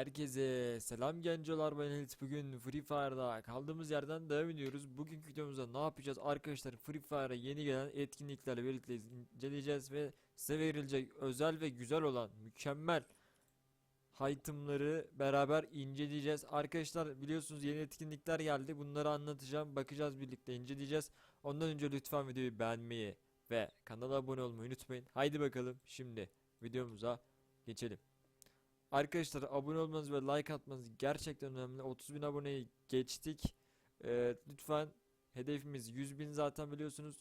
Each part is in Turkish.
Herkese selam gencolar ben Elit. Bugün Free Fire'da kaldığımız yerden devam ediyoruz. Bugünkü videomuzda ne yapacağız? Arkadaşlar Free Fire'a yeni gelen etkinliklerle birlikte inceleyeceğiz ve size verilecek özel ve güzel olan mükemmel itemları beraber inceleyeceğiz. Arkadaşlar biliyorsunuz yeni etkinlikler geldi. Bunları anlatacağım bakacağız birlikte inceleyeceğiz. Ondan önce lütfen videoyu beğenmeyi ve kanala abone olmayı unutmayın. Haydi bakalım şimdi videomuza geçelim Arkadaşlar abone olmanız ve like atmanız gerçekten önemli. 30 bin aboneyi geçtik. Ee, lütfen hedefimiz 100 bin zaten biliyorsunuz.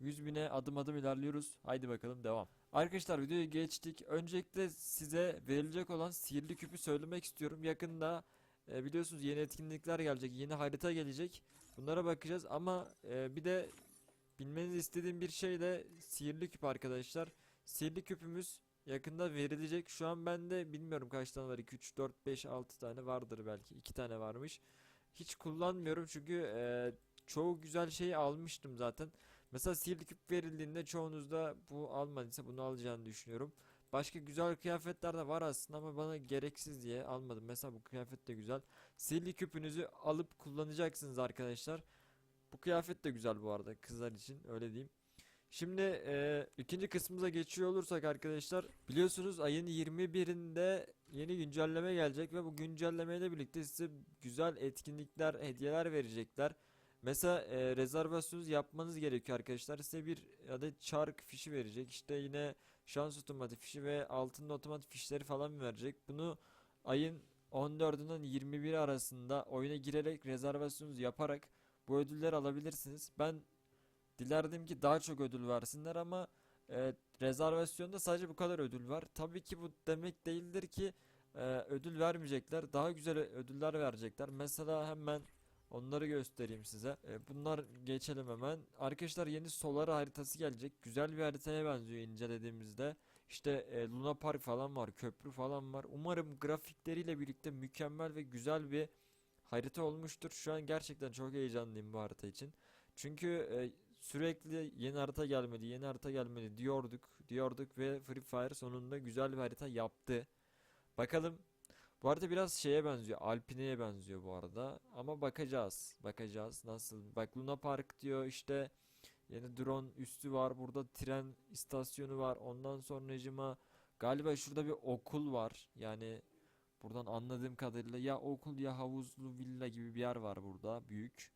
100 bine adım adım ilerliyoruz. Haydi bakalım devam. Arkadaşlar videoyu geçtik. Öncelikle size verilecek olan sihirli küpü söylemek istiyorum. Yakında e, biliyorsunuz yeni etkinlikler gelecek. Yeni harita gelecek. Bunlara bakacağız ama e, bir de bilmenizi istediğim bir şey de sihirli küp arkadaşlar. Sihirli küpümüz Yakında verilecek. Şu an bende bilmiyorum kaç tane var. 2, 3, 4, 5, 6 tane vardır belki. 2 tane varmış. Hiç kullanmıyorum çünkü e, çoğu güzel şeyi almıştım zaten. Mesela sihirli küp verildiğinde çoğunuzda bu almadıysa bunu alacağını düşünüyorum. Başka güzel kıyafetler de var aslında ama bana gereksiz diye almadım. Mesela bu kıyafet de güzel. Sihirli küpünüzü alıp kullanacaksınız arkadaşlar. Bu kıyafet de güzel bu arada kızlar için öyle diyeyim. Şimdi e, ikinci kısmımıza geçiyor olursak arkadaşlar biliyorsunuz ayın 21'inde yeni güncelleme gelecek ve bu güncellemeyle birlikte size güzel etkinlikler, hediyeler verecekler. Mesela e, rezervasyonunuz yapmanız gerekiyor arkadaşlar. Size bir adet çark fişi verecek. İşte yine şans otomatik fişi ve altın otomatik fişleri falan verecek. Bunu ayın 14'ünden 21 arasında oyuna girerek rezervasyonunuzu yaparak bu ödülleri alabilirsiniz. Ben Dilerdim ki daha çok ödül versinler ama e, rezervasyonda sadece bu kadar ödül var. Tabii ki bu demek değildir ki e, ödül vermeyecekler. Daha güzel ödüller verecekler. Mesela hemen onları göstereyim size. E, bunlar geçelim hemen. Arkadaşlar yeni Solar haritası gelecek. Güzel bir haritaya benziyor incelediğimizde. İşte e, Luna Park falan var, köprü falan var. Umarım grafikleriyle birlikte mükemmel ve güzel bir harita olmuştur. Şu an gerçekten çok heyecanlıyım bu harita için. Çünkü e, sürekli yeni harita gelmedi, yeni harita gelmedi diyorduk, diyorduk ve Free Fire sonunda güzel bir harita yaptı. Bakalım. Bu harita biraz şeye benziyor, Alpine'ye benziyor bu arada. Ama bakacağız, bakacağız nasıl. Bak Luna Park diyor işte. Yeni drone üstü var, burada tren istasyonu var. Ondan sonracıma galiba şurada bir okul var. Yani buradan anladığım kadarıyla ya okul ya havuzlu villa gibi bir yer var burada büyük.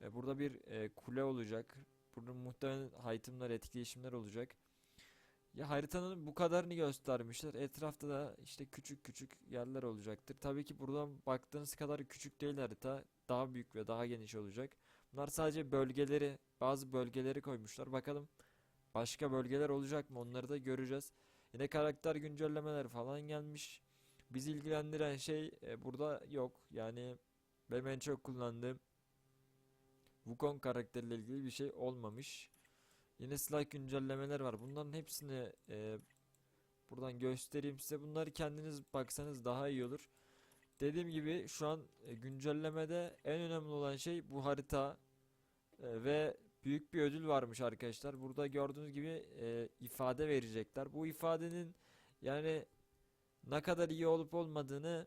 E, burada bir e, kule olacak. Burada muhtemelen itemler, etkileşimler olacak. Ya haritanın bu kadarını göstermişler. Etrafta da işte küçük küçük yerler olacaktır. Tabii ki buradan baktığınız kadar küçük değil harita. Daha büyük ve daha geniş olacak. Bunlar sadece bölgeleri, bazı bölgeleri koymuşlar. Bakalım başka bölgeler olacak mı? Onları da göreceğiz. Yine karakter güncellemeleri falan gelmiş. Bizi ilgilendiren şey e, burada yok. Yani benim en çok kullandığım Wukong karakteriyle ilgili bir şey olmamış. Yine silah güncellemeler var. Bunların hepsini e, buradan göstereyim size. Bunları kendiniz baksanız daha iyi olur. Dediğim gibi şu an e, güncellemede en önemli olan şey bu harita e, ve büyük bir ödül varmış arkadaşlar. Burada gördüğünüz gibi e, ifade verecekler. Bu ifadenin yani ne kadar iyi olup olmadığını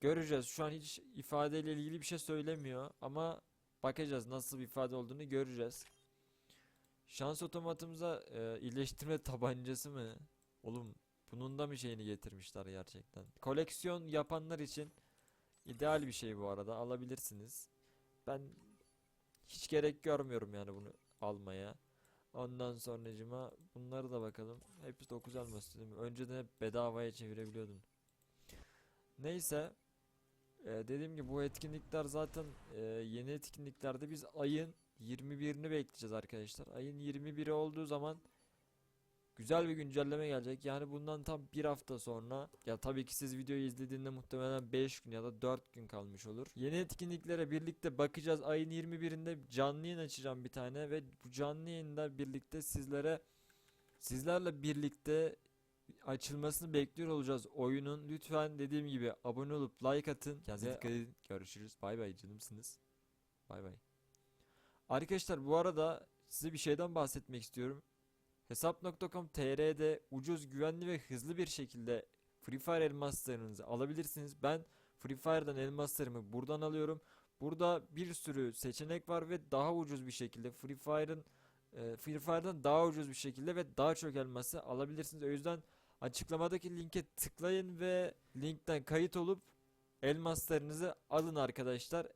göreceğiz. Şu an hiç ifadeyle ilgili bir şey söylemiyor ama Bakacağız nasıl bir ifade olduğunu göreceğiz. Şans otomatımıza e, iyileştirme tabancası mı? Oğlum bunun da mı şeyini getirmişler gerçekten? Koleksiyon yapanlar için ideal bir şey bu arada alabilirsiniz. Ben hiç gerek görmüyorum yani bunu almaya. Ondan sonracıma bunları da bakalım. Hepsi 9 elmas dedim. Önceden hep bedavaya çevirebiliyordun. Neyse. Ee, dediğim gibi bu etkinlikler zaten e, yeni etkinliklerde biz ayın 21'ini bekleyeceğiz arkadaşlar. Ayın 21'i olduğu zaman güzel bir güncelleme gelecek. Yani bundan tam bir hafta sonra ya tabii ki siz videoyu izlediğinde muhtemelen 5 gün ya da 4 gün kalmış olur. Yeni etkinliklere birlikte bakacağız. Ayın 21'inde canlı yayın açacağım bir tane ve bu canlı yayında birlikte sizlere sizlerle birlikte açılmasını bekliyor olacağız oyunun. Lütfen dediğim gibi abone olup like atın. Kendinize dikkat edin. Görüşürüz. Bay bay canımsınız. Bay bay. Arkadaşlar bu arada size bir şeyden bahsetmek istiyorum. Hesap.com TR'de ucuz, güvenli ve hızlı bir şekilde Free Fire elmaslarınızı alabilirsiniz. Ben Free Fire'dan elmaslarımı buradan alıyorum. Burada bir sürü seçenek var ve daha ucuz bir şekilde Free Fire'ın e, Free Fire'dan daha ucuz bir şekilde ve daha çok elması alabilirsiniz. O yüzden açıklamadaki linke tıklayın ve linkten kayıt olup elmaslarınızı alın arkadaşlar.